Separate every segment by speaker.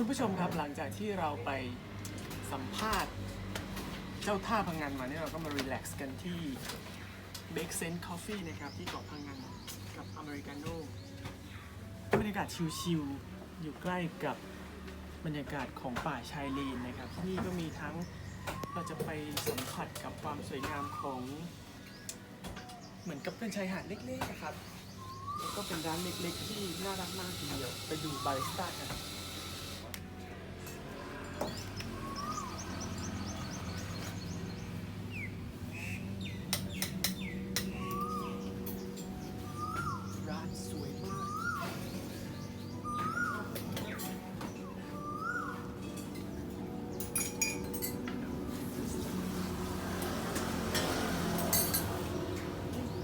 Speaker 1: คุณผู้ชมครับหลังจากที่เราไปสัมภาษณ์เจ้าท่าพังงานมาเนี่ยเราก็มารีแลกซ์กันที่ Bake Sense Coffee นะครับ ที่เกาะพังงานกับอเมริกาโน่บรรยากาศชิลๆอยู่ใกล้กับบรรยากาศของป่าชายเลนนะครับที่นี่ก็มีทั้งเราจะไปสัมผัสกับความสวยงามของเหมือนกับเป็นชายหาดเล็กๆนะครับ แล้วก็เป็นร้านเล็กๆที่น่ารักมากทีเดียวไปดูบาริสต้ากัน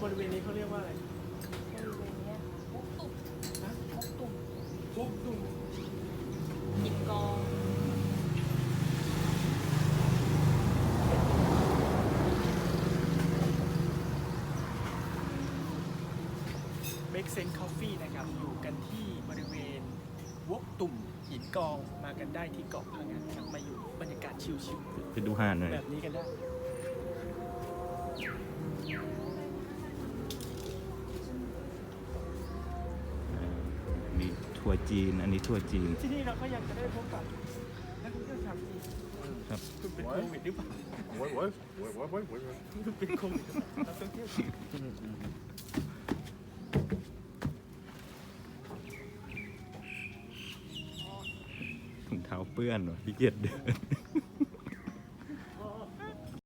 Speaker 1: บริเวณนี้เขาเรียกว่าอะไร
Speaker 2: บริเวณเนี้ยมุกตุ่ม
Speaker 1: นะ
Speaker 2: มุกตุ่ม
Speaker 1: พวกตุ่ม
Speaker 2: หินกอง
Speaker 1: เบคเซนคอฟฟี่นะครับ อยู่กันที่บริเวณวกตุ่มหินกองมากันได้ที่เกาะพังงานครับมาอยู่บรรยากาศชิลๆ
Speaker 3: ไปดูห่านหน่อย
Speaker 1: แบบนี้กันได้
Speaker 3: มีทัวร์จีน อันนี้ทัวร์จีน
Speaker 1: ที่นี่เราก็ยังจะได้พบกับนักท่องเที่ยวชาวจีน
Speaker 3: ครับ
Speaker 1: คุณเป็นโควิดหรือเปล่า
Speaker 4: What, what? What, what, what, what, what?
Speaker 1: คุณเป็นโควิดหรือเปล่านักท่องเที่ยวจีน
Speaker 3: ถุงเท้าเปื้อนว่ะพี่เกียจเดิน